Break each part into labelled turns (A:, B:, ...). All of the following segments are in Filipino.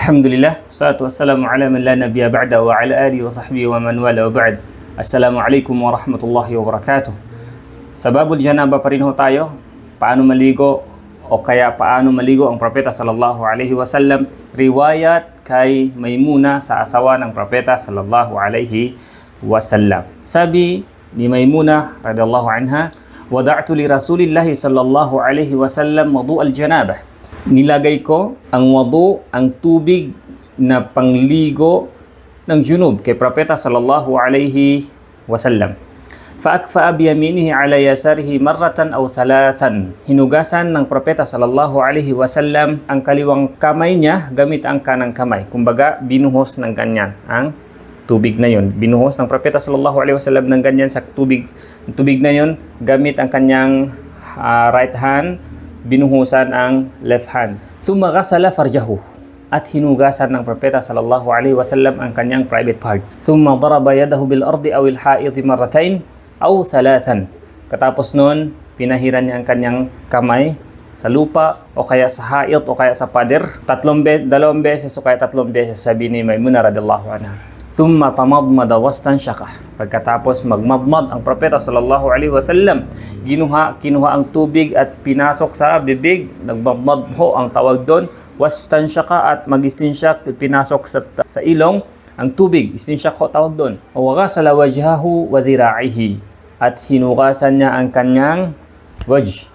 A: الحمد لله والصلاة والسلام على من لا نبي بعده وعلى آله وصحبه ومن والاه وبعد السلام عليكم ورحمة الله وبركاته سبب الجنة بفرين هو تايو بأنو مليغو أو كايا بأنو مليغو أن بربيتا صلى الله عليه وسلم رواية كاي ميمونة سأسوان أن بربيتا صلى الله عليه وسلم سبي لميمونة رضي الله عنها ودعت لرسول الله صلى الله عليه وسلم وضوء الجنابه nilagay ko ang wadu, ang tubig na pangligo ng junub kay Propeta sallallahu alaihi wasallam. Faakfa biyaminihi ala yasarihi marratan aw thalathan. Hinugasan ng Propeta sallallahu alaihi wasallam ang kaliwang kamay niya gamit ang kanang kamay. Kumbaga, binuhos ng ganyan ang tubig na yon. Binuhos ng Propeta sallallahu alaihi wasallam ng ganyan sa tubig. Ang tubig na yon gamit ang kanyang uh, right hand binuhusan ang left hand. Thumma ghasala farjahu at hinugasan ng propeta sallallahu alaihi wasallam ang kanyang private part. Thumma daraba yadahu bil ardi aw al ha'id marratain aw thalathan. Katapos nun, pinahiran niya ang kanyang kamay sa lupa o kaya sa hait o kaya sa pader. Tatlong be dalawang beses o kaya tatlong beses sabi ni Maimuna radhiyallahu anha. Thumma tamadmada wastanshaka. Pagkatapos magmadmad ang propeta sallallahu alaihi wasallam, ginuha kinuha ang tubig at pinasok sa bibig, nagmadmad ho ang tawag doon, wastanshaka at magistinsyak pinasok sa sa ilong ang tubig, istinsyak ho tawag doon. Wa ghasala wajhahu wa dhira'ihi at hinugasan niya ang kanyang wajh.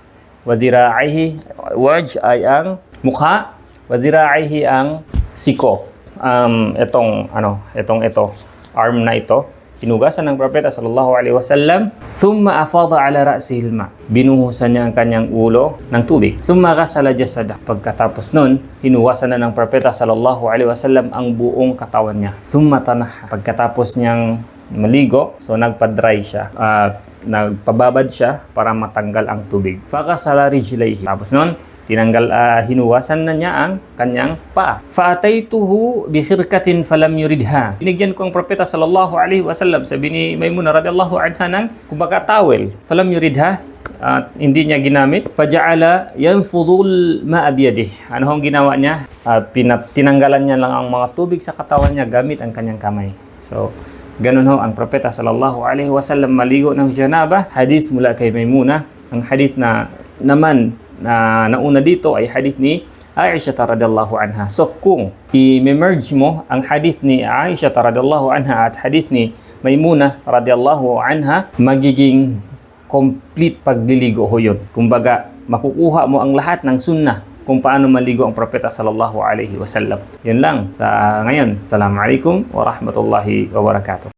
A: Wa dhira'ihi, wajh ay ang mukha, wa dhira'ihi ang siko. Um, itong ano, itong ito, arm na ito, hinugasan ng propeta sallallahu alaihi wasallam. Thumma afada ala ra'sihi alma. Binuhusan niya ang kanyang ulo ng tubig. Thumma ghasala jasada. Pagkatapos nun, hinugasan na ng propeta sallallahu alaihi wasallam ang buong katawan niya. Thumma tanah. Pagkatapos niyang maligo, so nagpa-dry siya. Ah, nagpababad siya para matanggal ang tubig. Fakasala rijlayhi. Tapos nun, tinanggal ah, hinuwasan na niya ang kanyang paa. Fa'ataytuhu bi khirkatin falam yuridha. Binigyan ko ang propeta sallallahu alaihi wasallam sabi ni Maimuna radhiyallahu anha ng kumbaga towel. Falam yuridha at hindi niya ginamit. Faja'ala yanfudul ma'a biyadih. Ano ang ginawa niya? Ah, pinat- tinanggalan niya lang ang mga tubig sa katawan niya gamit ang kanyang kamay. So, ganun ho ang propeta sallallahu alaihi wasallam maligo ng janaba. Hadith mula kay Maimuna. Ang hadith na naman na nauna dito ay hadith ni Aisha radhiyallahu anha. So kung i-merge mo ang hadith ni Aisha radhiyallahu anha at hadith ni Maimuna radhiyallahu anha, magiging complete pagliligo ho yun. Kumbaga, makukuha mo ang lahat ng sunnah kung paano maligo ang propeta sallallahu alaihi wasallam. Yun lang sa ngayon. Assalamualaikum warahmatullahi wabarakatuh.